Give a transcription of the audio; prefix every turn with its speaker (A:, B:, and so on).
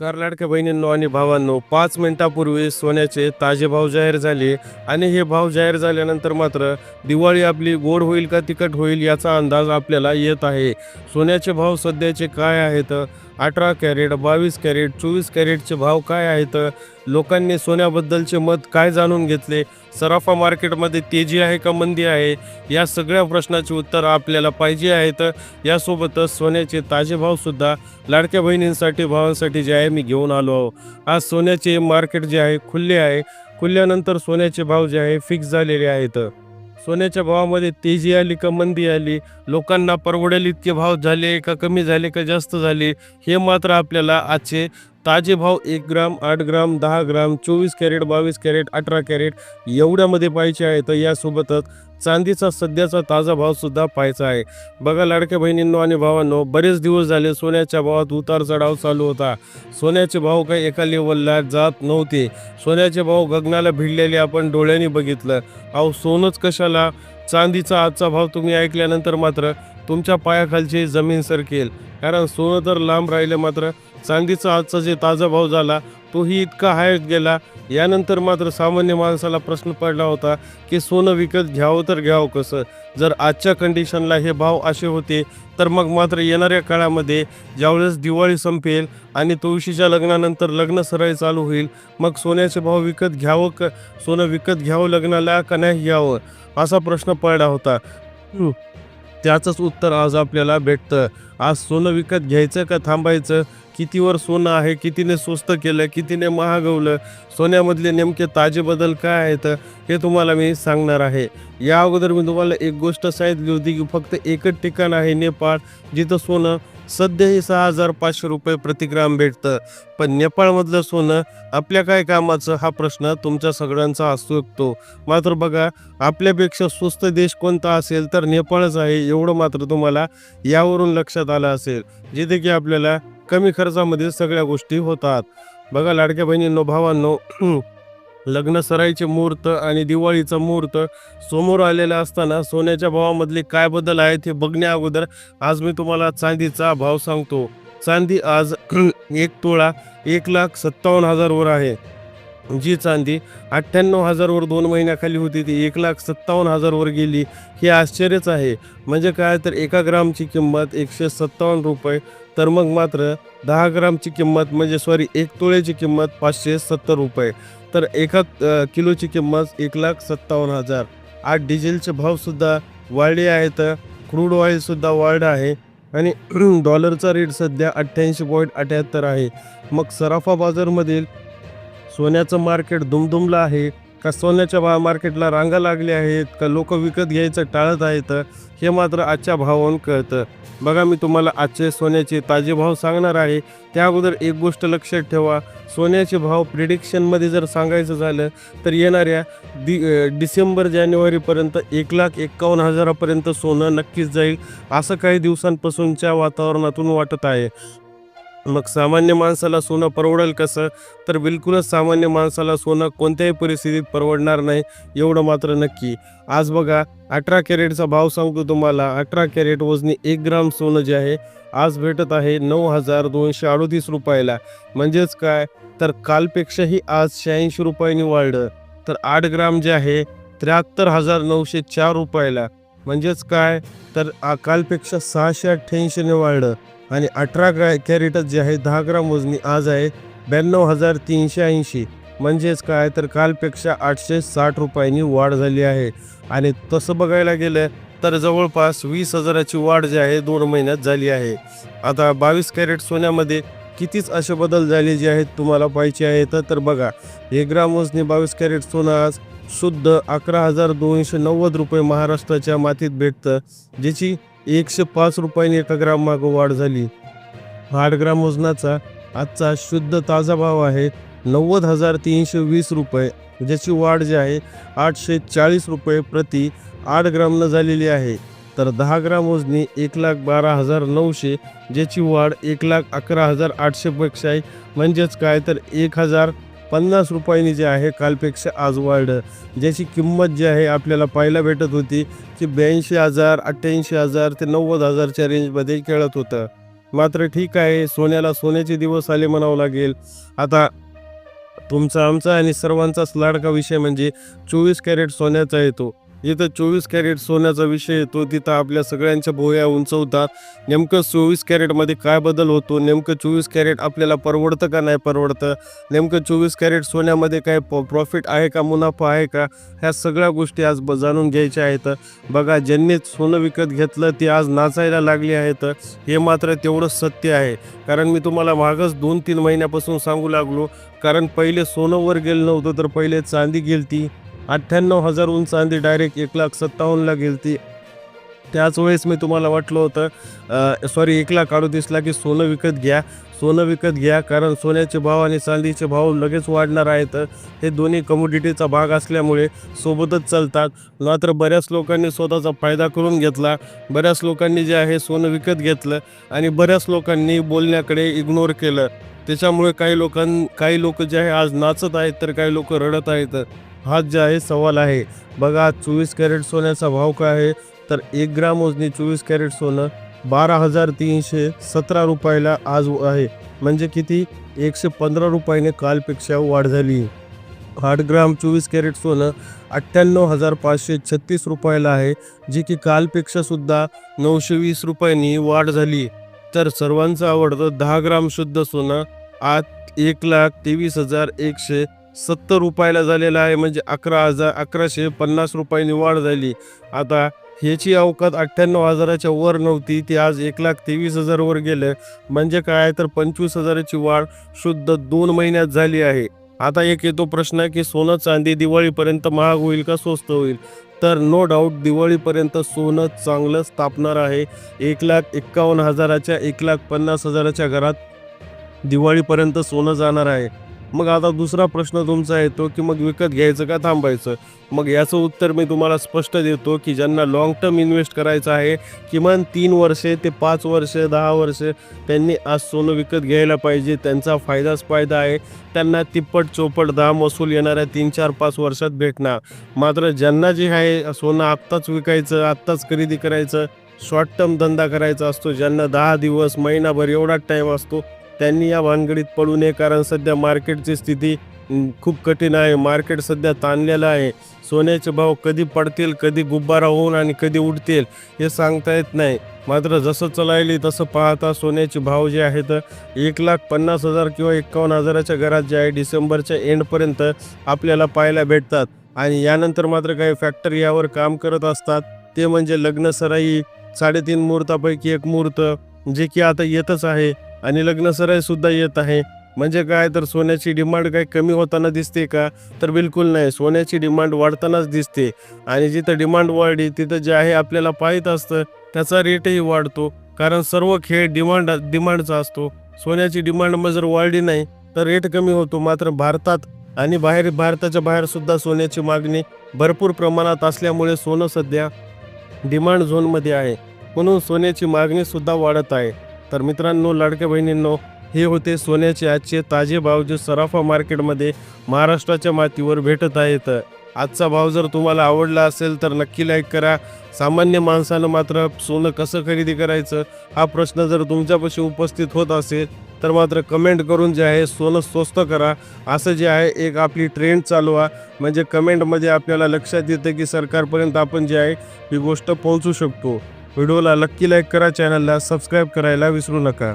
A: लाडक्या बहिणींनो आणि भावांनो पाच मिनिटापूर्वी सोन्याचे ताजे भाव जाहीर झाले आणि हे भाव जाहीर झाल्यानंतर मात्र दिवाळी आपली गोड होईल का तिखट होईल याचा अंदाज आपल्याला येत आहे. सोन्याचे भाव सध्याचे काय आहेत? अठरा कॅरेट बावीस कॅरेट चोवीस कॅरेटचे भाव काय आहेत? लोकांनी सोन्याबद्दलचे मत काय जाणून घेतले? सराफा मार्केटमध्ये तेजी आहे का मंदी आहे? या सगळ्या प्रश्नाचे उत्तरं आपल्याला पाहिजे आहेत. यासोबतच सोन्याचे ताजे भावसुद्धा लाडक्या बहिणींसाठी भावांसाठी जे आहे मी घेऊन आलो आहो. आज सोन्याचे मार्केट जे आहे खुल्ले आहे. खुल्ल्यानंतर सोन्याचे भाव जे आहे फिक्स झालेले आहेत. सोन्याच्या भावामध्ये तेजी आली का मंदी आली? लोकांना परवडेल इतके भाव झाले का कमी झाले का जास्त झाले? हे मात्र आपल्याला आजचे ताजे भाव एक ग्राम आठ ग्राम दहा ग्राम चोवीस कॅरेट बावीस कॅरेट अठरा कॅरेट एवढ्यामध्ये पाहिजे आहे. तर यासोबतच चांदीचा सध्याचा ताजा भावसुद्धा पाहायचा आहे. बघा लाडक्या बहिणींनो आणि भावांनो बरेच दिवस झाले सोन्याच्या भावात उतार चढाव चालू होता. सोन्याचे भाव काही एका लेवलला जात नव्हते. सोन्याचे भाव गगनाला भिडलेले आपण डोळ्यांनी बघितलं. अहो सोनंच कशाला? चांदीचा आजचा भाव तुम्ही ऐकल्यानंतर मात्र तुमच्या पायाखालची जमीन सरकेल. कारण सोनं तर लांब राहिलं मात्र चांदीचा आजचा जे ताजा भाव झाला तोही इतका हायत गेला. यानंतर मात्र सामान्य माणसाला प्रश्न पडला होता की सोनं विकत घ्यावं तर घ्यावं कसं? जर आजच्या कंडिशनला हे भाव असे होते तर मग मात्र येणाऱ्या काळामध्ये ज्यावेळेस दिवाळी संपेल आणि तुळशीच्या लग्नानंतर लग्न सराई चालू होईल मग सोन्याचे भाव विकत घ्यावं क सोनं विकत घ्यावं लग्नाला का नाही घ्यावं? असा प्रश्न पडला होता. त्याचंच उत्तर आज आपल्याला भेटतं. आज सोनं विकत घ्यायचं का थांबायचं? कितीवर सोनं आहे? कितीने स्वस्त केलं? कितीने महागवलं? सोन्यामधले नेमके ताजे बदल काय आहेत? हे तुम्हाला मी सांगणार आहे. या अगोदर मी तुम्हाला एक गोष्ट सांगितली होती की फक्त एकच ठिकाण आहे नेपाळ जिथं सोनं सध्याही सहा हजार पाचशे रुपये प्रतिग्राम भेटतं. पण नेपाळमधलं सोनं आपल्या काय कामाचं हा प्रश्न तुमच्या सगळ्यांचा असू शकतो. मात्र बघा आपल्यापेक्षा स्वस्त देश कोणता असेल तर नेपाळच आहे एवढं मात्र तुम्हाला यावरून लक्षात आलं असेल. जिथे की आपल्याला कमी खर्चामध्ये सगळ्या गोष्टी होतात. बघा लाडक्या बहिणींनो भावांनो लग्नसराईचे मुहूर्त आणि दिवाळीचा मुहूर्त समोर आलेला असताना सोन्याच्या भावामधले काय बदल आहेत हे बघण्या अगोदर आज मी तुम्हाला चांदीचा भाव सांगतो. चांदी आज एक तोळा एक लाख सत्तावन्न हजारवर आहे. जी चांदी अठ्ठ्याण्णव हजारवर दोन महिन्याखाली होती ती एक लाख सत्तावन्न हजारवर गेली हे आश्चर्यच आहे. म्हणजे काय तर एका ग्रामची किंमत एकशे सत्तावन्न रुपये तर मग मात्र दहा ग्रामची किंमत म्हणजे सॉरी एक तोळ्याची किंमत पाचशे सत्तर रुपये. तर एका किलोची किंमत एक लाख सत्तावन्न हजार. आज डिझेलचे भावसुद्धा वाढले आहेत. क्रूड ऑइलसुद्धा वाढ आहे. आणि डॉलरचा रेट सध्या अठ्ठ्याऐंशी पॉईंट अठ्याहत्तर आहे. मग सराफा बाजारमधील सोन्याचं मार्केट दुमदुमलं आहे. का सोन्याच्या भा मार्केटला रांगा लागल्या आहेत का लोक विकत घ्यायचं टाळत आहेत हे मात्र आजच्या भावावरून कळतं. बघा मी तुम्हाला आजचे सोन्याचे ताजे भाव सांगणार आहे. त्या अगोदर एक गोष्ट लक्षात ठेवा. सोन्याचे भाव प्रिडिक्शनमध्ये जर सांगायचं झालं तर येणाऱ्या दि डिसेंबर जानेवारीपर्यंत एक लाख एक्कावन्न हजारापर्यंत सोनं नक्कीच जाईल असं काही दिवसांपासूनच्या वातावरणातून वाटत आहे. मग सामान्य माणसाला सोनं परवडेल कसं? तर बिलकुलच सामान्य माणसाला सोनं कोणत्याही परिस्थितीत परवडणार नाही एवढं मात्र नक्की. आज बघा अठरा कॅरेटचा भाव सांगतो तुम्हाला. अठरा कॅरेट वजनी एक ग्राम सोनं जे आहे आज भेटत आहे नऊ हजार दोनशे अडोतीस रुपयाला. म्हणजेच काय? तर कालपेक्षाही आज शहाऐंशी रुपयांनी वाढलं. तर आठ ग्राम जे आहे त्र्याहत्तर हजार नऊशे चार रुपयाला. म्हणजेच काय? तर कालपेक्षा सहाशे अठ्ठ्याऐंशीने वाढलं आणि अठरा ग्रा कॅरेटच जे आहे दहा ग्राम वजनी आज आहे ब्याण्णव हजार तीनशे ऐंशी. म्हणजेच काय? तर कालपेक्षा आठशे साठ रुपयांनी वाढ झाली आहे. आणि तसं बघायला गेलं तर जवळपास वीस हजाराची वाढ जी आहे दोन महिन्यात झाली आहे. आता बावीस कॅरेट सोन्यामध्ये कितीच असे बदल झाले जे आहेत तुम्हाला पाहिजे आहेत तर बघा. एक ग्राम वजनी बावीस कॅरेट सोनं आज शुद्ध अकरा हजार दोनशे नव्वद रुपये महाराष्ट्राच्या मातीत भेटतं ज्याची एकशे पाच रुपयांनी एका ग्राम मागं वाढ झाली. आठ ग्राम वजनाचा आजचा शुद्ध ताजा भाव आहे नव्वद हजार तीनशे वीस रुपये ज्याची वाढ जी आहे आठशे चाळीस रुपये प्रति आठ ग्रामनं झालेली आहे. तर दहा ग्राम वजनी एक लाख बारा हजार नऊशे ज्याची वाढ एक लाख अकरा हजार आठशेपेक्षा आहे. म्हणजेच काय? तर एक हजार पन्नास रुपयांनी जे आहे कालपेक्षा आज वाढलं ज्याची किंमत जी आहे आपल्याला पाहायला भेटत होती की ब्याऐंशी हजार अठ्ठ्याऐंशी हजार ते नव्वद हजारच्या रेंजमध्ये खेळत होतं. मात्र ठीक आहे सोन्याला सोन्याचे दिवस आले म्हणावं लागेल. आता तुमचा आमचा आणि सर्वांचाच लाडका विषय म्हणजे चोवीस कॅरेट सोन्याचा येतो. जिथं चोवीस कॅरेट सोन्याचा विषय येतो. तिथं आपल्या सगळ्यांच्या भोया उंचवतात. नेमकं चोवीस कॅरेटमध्ये काय बदल होतो? नेमकं चोवीस कॅरेट आपल्याला परवडतं का नाही परवडतं? नेमकं चोवीस कॅरेट सोन्यामध्ये काय प्रॉफिट आहे का? मुनाफा आहे का? ह्या सगळ्या गोष्टी आज ब जाणून घ्यायच्या आहेत. बघा ज्यांनी सोनं विकत घेतलं ते आज नाचायला लागली आहेत. हे मात्र तेवढं सत्य आहे. कारण मी तुम्हाला मागच दोन तीन महिन्यापासून सांगू लागलो. कारण पहिले सोनं वर गेलं नव्हतं तर पहिले चांदी गेलती. अठ्ठ्याण्णव हजार उंच चांदी डायरेक्ट एक लाख सत्तावन्नला गेलती. त्याच वेळेस मी तुम्हाला वाटलं होतं सॉरी एक लाख अडतीसला की सोनं विकत घ्या. सोनं विकत घ्या कारण सोन्याचे भाव आणि चांदीचे भाव लगेच वाढणार आहेत. हे दोन्ही कमोडिटीचा भाग असल्यामुळे सोबतच चालतात. मात्र बऱ्याच लोकांनी स्वतःचा फायदा करून घेतला. बऱ्याच लोकांनी जे आहे सोनं विकत घेतलं आणि बऱ्याच लोकांनी बोलण्याकडे इग्नोर केलं. त्याच्यामुळे काही लोकां काही लोक जे आहे आज नाचत आहेत तर काही लोक रडत आहेत. हाच जे आहे सवाल आहे. बघा चोवीस कॅरेट सोन्याचा भाव काय आहे? तर एक ग्राम वजनी चोवीस कॅरेट सोनं बारा हजार तीनशे सतरा रुपयाला आज आहे. म्हणजे किती? एकशे पंधरा रुपयाने कालपेक्षा वाढ झाली. आठ ग्राम चोवीस कॅरेट सोनं अठ्ठ्याण्णव हजार पाचशे छत्तीस रुपयाला आहे जी की कालपेक्षा सुद्धा नऊशे वीस रुपयांनी वाढ झाली. तर सर्वांचं आवडतं दहा ग्राम शुद्ध सोनं आज एक लाख तेवीस हजार एकशे सत्तर रुपयाला झालेला आहे म्हणजे अकरा हजार अकराशे पन्नास रुपयांनी वाढ झाली. आता ह्याची अवकात अठ्ठ्याण्णव हजाराच्या वर नव्हती ती आज एक लाख तेवीस हजारवर गेलं. म्हणजे काय तर पंचवीस हजाराची वाढ शुद्ध दोन महिन्यात झाली आहे. आता एक येतो प्रश्न की सोनं चांदी दिवाळीपर्यंत महाग होईल का स्वस्त होईल? तर नो डाऊट दिवाळीपर्यंत सोनं चांगलंच तापणार आहे. एक लाख एक्कावन्न हजाराच्या एक लाख पन्नास हजाराच्या घरात दिवाळीपर्यंत सोनं जाणार आहे. मग आता दुसरा प्रश्न तुमचा येतो की मग विकत घ्यायचं का थांबायचं? मग याचं उत्तर मी तुम्हाला स्पष्ट देतो की ज्यांना लाँग टर्म इन्व्हेस्ट करायचं आहे किमान तीन वर्षे ते पाच वर्षे दहा वर्षे त्यांनी आज सोनं विकत घ्यायला पाहिजे त्यांचा फायदाच फायदा आहे. त्यांना तिप्पट चोपट दाम वसूल येणाऱ्या तीन चार पाच वर्षात भेटणार. मात्र ज्यांना जे आहे सोनं आत्ताच विकायचं आत्ताच खरेदी करायचं शॉर्ट टर्म धंदा करायचा असतो ज्यांना दहा दिवस महिनाभर एवढाच टाईम असतो त्यांनी या भानगडीत पडू नये कारण सध्या मार्केटची स्थिती खूप कठीण आहे. मार्केट सध्या ताणलेलं आहे. सोन्याचे भाव कधी पडतील कधी गुब्बारा होऊन आणि कधी उडतील हे सांगता येत नाही. मात्र जसं चलायली तसं पाहता सोन्याचे भाव जे आहेत एक लाख पन्नास हजार किंवा एक्कावन्न हजाराच्या घरात जे आहे डिसेंबरच्या एंडपर्यंत आपल्याला पाहायला भेटतात. आणि यानंतर मात्र काही फॅक्टरी यावर काम करत असतात. ते म्हणजे लग्नसराई साडेतीन मुहूर्तापैकी एक मुहूर्त जे की आता येतच आहे. आणि लग्न सराई सुद्धा येत आहे. म्हणजे काय? तर सोन्याची डिमांड काही कमी होताना दिसते का? तर बिलकुल नाही. सोन्याची डिमांड वाढतानाच दिसते. आणि जिथं डिमांड वाढली तिथं जे आहे आपल्याला पाहित असतं त्याचा रेटही वाढतो. कारण सर्व खेळ डिमांड डिमांडचा असतो. सोन्याची डिमांड मग जर वाढली नाही तर रेट कमी होतो. मात्र भारतात आणि बाहेर भारताच्या बाहेर सुद्धा सोन्याची मागणी भरपूर प्रमाणात असल्यामुळे सोनं सध्या डिमांड झोनमध्ये आहे. म्हणून सोन्याची मागणी सुद्धा वाढत आहे. तर मित्रांनो लाडक्या बहिणींनो हे होते सोन्याचे आजचे ताजे भाव जे सराफा मार्केटमध्ये महाराष्ट्राच्या मातीवर भेटत आहेत. आजचा भाव जर तुम्हाला आवडला असेल तर नक्की लाईक करा. सामान्य माणसानं मात्र सोनं कसं खरेदी करायचं हा प्रश्न जर तुमच्यापाशी उपस्थित होत असेल तर मात्र कमेंट करून जे आहे सोनं स्वस्त करा. असं जे आहे एक आपली ट्रेंड चालवा म्हणजे कमेंटमध्ये आपल्याला लक्षात येतं की सरकारपर्यंत आपण जे आहे ही गोष्ट पोहोचू शकतो. व्हिडिओला नक्की लाईक करा चॅनलला सबस्क्राईब करायला विसरू नका.